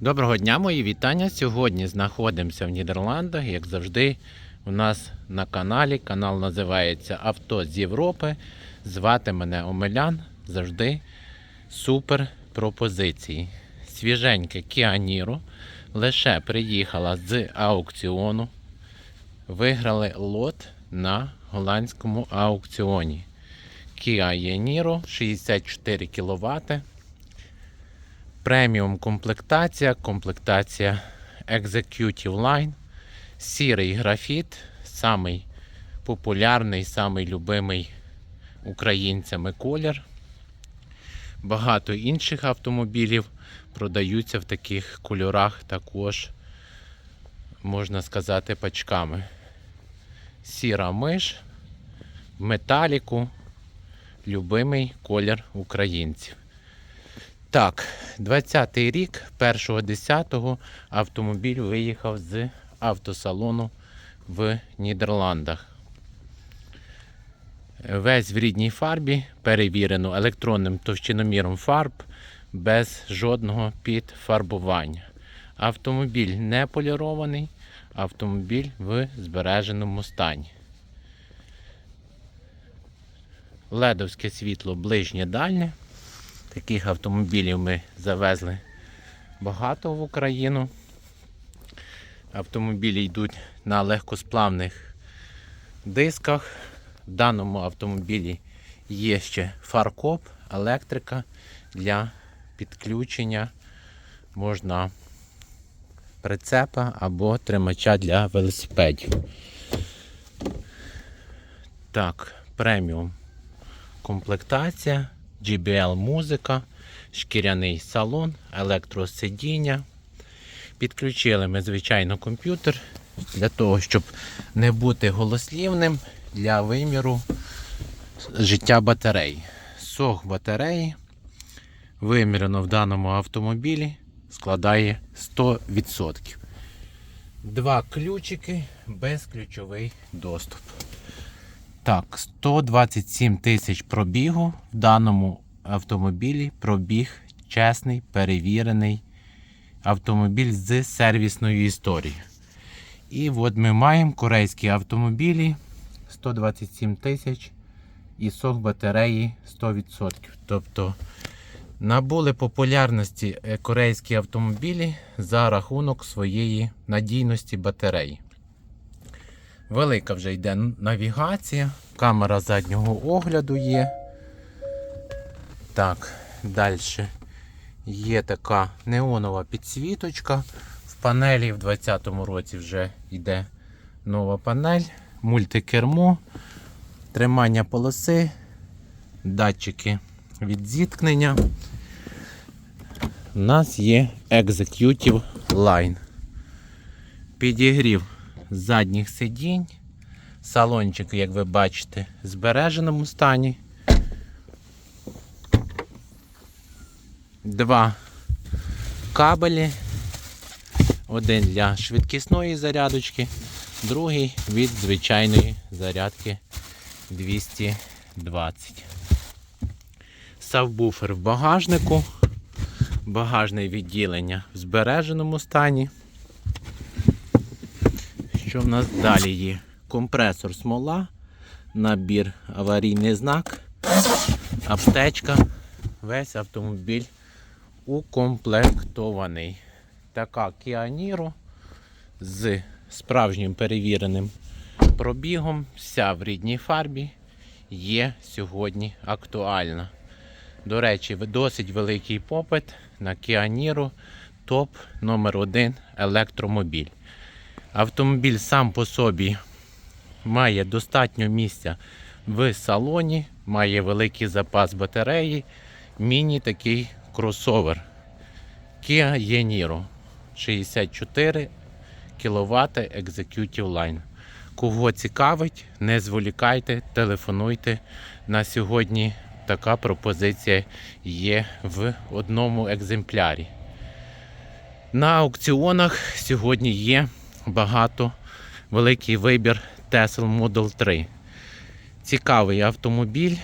Доброго дня, мої вітання. Сьогодні знаходимося в Нідерландах, як завжди, у нас на каналі. Канал називається Авто з Європи. Звати мене Омелян. Завжди супер пропозиції. Свіженьке Niro лише приїхала з аукціону. Виграли лот на голландському аукціоні. Kia Niro 64 кВт. Преміум комплектація, комплектація Executive Line, сірий графіт, самий популярний, самий любимий українцями колір. Багато інших автомобілів продаються в таких кольорах також, можна сказати, пачками. Сіра миш, металіку, любимий колір українців. Так, 20-й рік, 1.10 автомобіль виїхав з автосалону в Нідерландах. Весь в рідній фарбі, перевірено електронним товщиноміром фарб без жодного підфарбування. Автомобіль не полірований, автомобіль в збереженому стані. Ледовське світло ближнє дальнє. Таких автомобілів ми завезли багато в Україну. Автомобілі йдуть на легкосплавних дисках. В даному автомобілі є ще фаркоп, електрика для підключення можна прицепа або тримача для велосипедів. Так, преміум комплектація. JBL музика, шкіряний салон, електросидіння. Підключили ми, звичайно, комп'ютер для того, щоб не бути голослівним для виміру життя батареї. Сох батареї вимірено в даному автомобілі складає 100%. Два ключики, безключовий доступ. Так, 127 тисяч пробігу в даному автомобілі. Пробіг чесний, перевірений автомобіль з сервісною історією. І от ми маємо корейські автомобілі 127 тисяч і сок батареї 100%. Тобто набули популярності е, корейські автомобілі за рахунок своєї надійності батареї. Велика вже йде навігація, камера заднього огляду є. Так, далі є така неонова підсвіточка. В панелі в 2020 році вже йде нова панель, мультикермо, тримання полоси, датчики від зіткнення. У нас є Executive Line. Підігрів задніх сидінь. Салончик, як ви бачите, в збереженому стані. Два кабелі. Один для швидкісної зарядочки, другий від звичайної зарядки 220. Сабвуфер в багажнику, багажне відділення в збереженому стані. Що в нас далі є? Компресор смола, набір аварійний знак, аптечка. Весь автомобіль укомплектований. Така Niro з справжнім перевіреним пробігом, вся в рідній фарбі є сьогодні актуальна. До речі, досить великий попит на Niro топ номер 1 електромобіль. Автомобіль сам по собі має достатньо місця в салоні, має великий запас батареї, міні такий кросовер Kia e-Niro 64 кВт Executive Line. Кого цікавить, не зволікайте, телефонуйте. На сьогодні така пропозиція є в одному екземплярі. На аукціонах сьогодні є багато великий вибір Tesla Model 3. Цікавий автомобіль.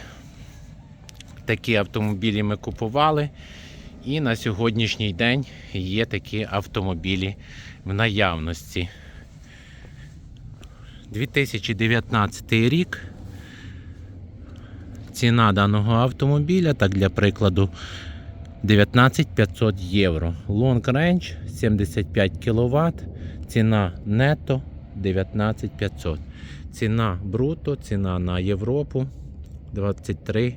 Такі автомобілі ми купували. І на сьогоднішній день є такі автомобілі в наявності. 2019 рік. Ціна даного автомобіля, так для прикладу, 19 500 євро. Long range 75 кВт. Ціна нетто 19 500. Ціна бруто, ціна на Європу 23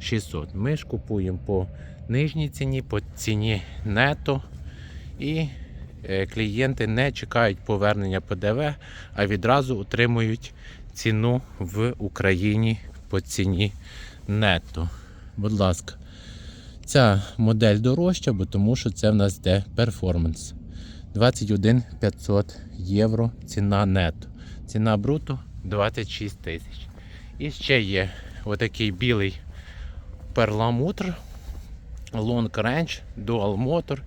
600. Ми ж купуємо по нижній ціні, по ціні нетто. І е, клієнти не чекають повернення ПДВ, а відразу отримують ціну в Україні по ціні нетто. Будь ласка, ця модель дорожча, бо тому що це в нас йде перформанс. 21 500 євро ціна нетто. Ціна бруто 26 тисяч. І ще є отакий білий перламутр. Long Range Dual Motor.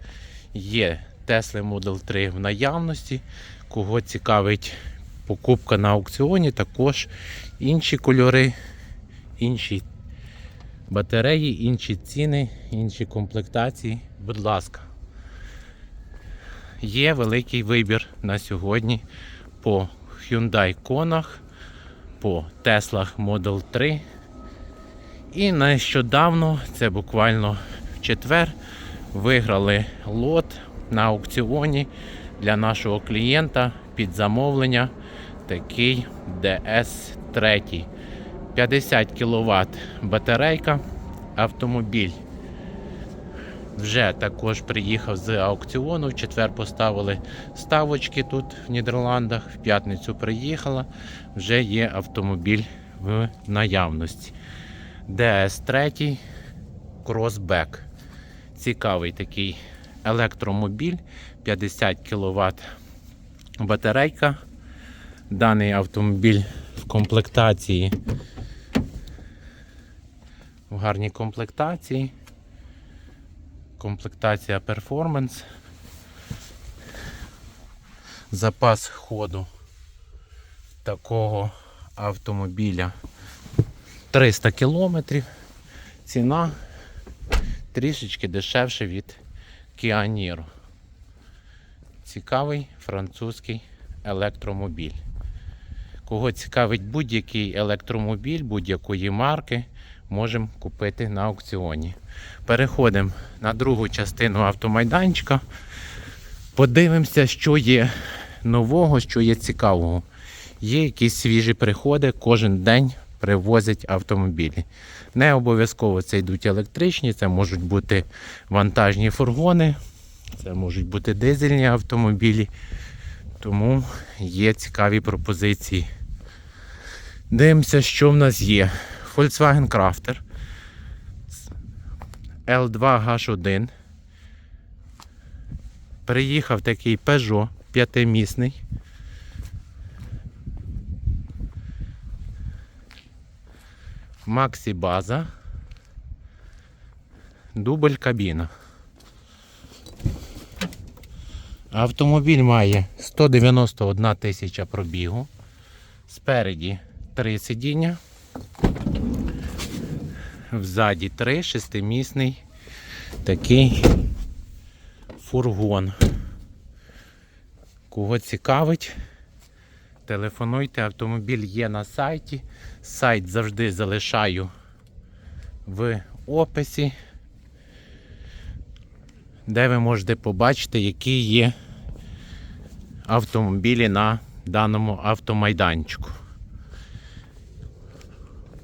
Є Tesla Model 3 в наявності. Кого цікавить покупка на аукціоні, також інші кольори, інші батареї, інші ціни, інші комплектації. Будь ласка. Є великий вибір на сьогодні по Hyundai Kona, по Tesla Model 3. І нещодавно, це буквально в четвер, виграли лот на аукціоні для нашого клієнта під замовлення такий DS3. 50 кВт батарейка, автомобіль. Вже також приїхав з аукціону. В четвер поставили ставочки тут в Нідерландах. В п'ятницю приїхала. Вже є автомобіль в наявності. DS3 Crossback. Цікавий такий електромобіль, 50 кВт батарейка. Даний автомобіль в комплектації. В гарній комплектації. Комплектація Performance. Запас ходу такого автомобіля 300 кілометрів. Ціна трішечки дешевше від Kia Niro. Цікавий французький електромобіль. Кого цікавить будь-який електромобіль будь-якої марки, можемо купити на аукціоні. Переходимо на другу частину автомайданчика. Подивимося, що є нового, що є цікавого. Є якісь свіжі приходи, кожен день привозять автомобілі. Не обов'язково це йдуть електричні, це можуть бути вантажні фургони, це можуть бути дизельні автомобілі. Тому є цікаві пропозиції. Дивимося, що в нас є. Volkswagen Crafter L2H1. Приїхав такий Peugeot п'ятимісний. Максі база. Дубль кабіна. Автомобіль має 191 тисяча пробігу. Спереді 3 сидіння. Взаді 3, шестимісний такий фургон. Кого цікавить, телефонуйте, автомобіль є на сайті. Сайт завжди залишаю в описі, де ви можете побачити, які є автомобілі на даному автомайданчику.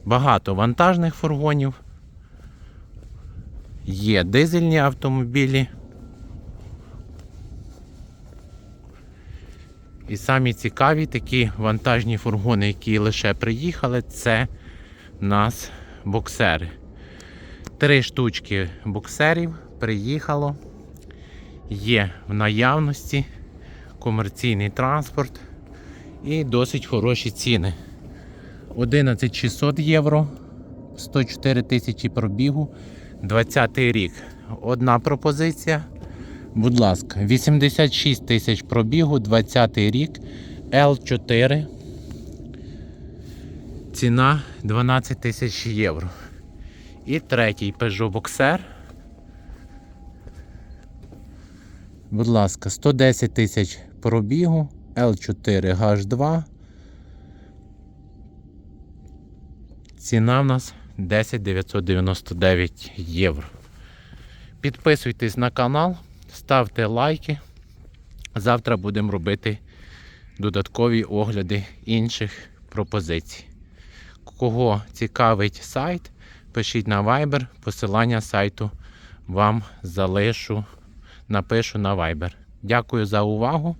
Багато вантажних фургонів. Є дизельні автомобілі. І самі цікаві такі вантажні фургони, які лише приїхали, це у нас боксери. Три штучки боксерів приїхало. Є в наявності комерційний транспорт і досить хороші ціни. 11600 євро, 104 тисячі пробігу, 20 рік. Одна пропозиція. Будь ласка, 86 тисяч пробігу, 20 рік, L4. Ціна 12 тисяч євро. І третій Peugeot Boxer. Будь ласка, 110 тисяч пробігу, L4 H2. Ціна в нас 10 999 євро. Підписуйтесь на канал, ставте лайки. Завтра будемо робити додаткові огляди інших пропозицій. Кого цікавить сайт, пишіть на Viber, посилання сайту вам залишу, напишу на Viber. Дякую за увагу,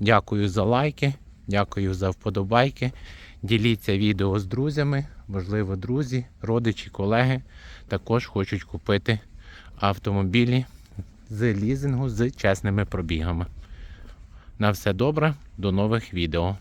дякую за лайки, дякую за вподобайки. Діліться відео з друзями, можливо, друзі, родичі, колеги також хочуть купити автомобілі з лізингу з чесними пробігами. На все добре, до нових відео.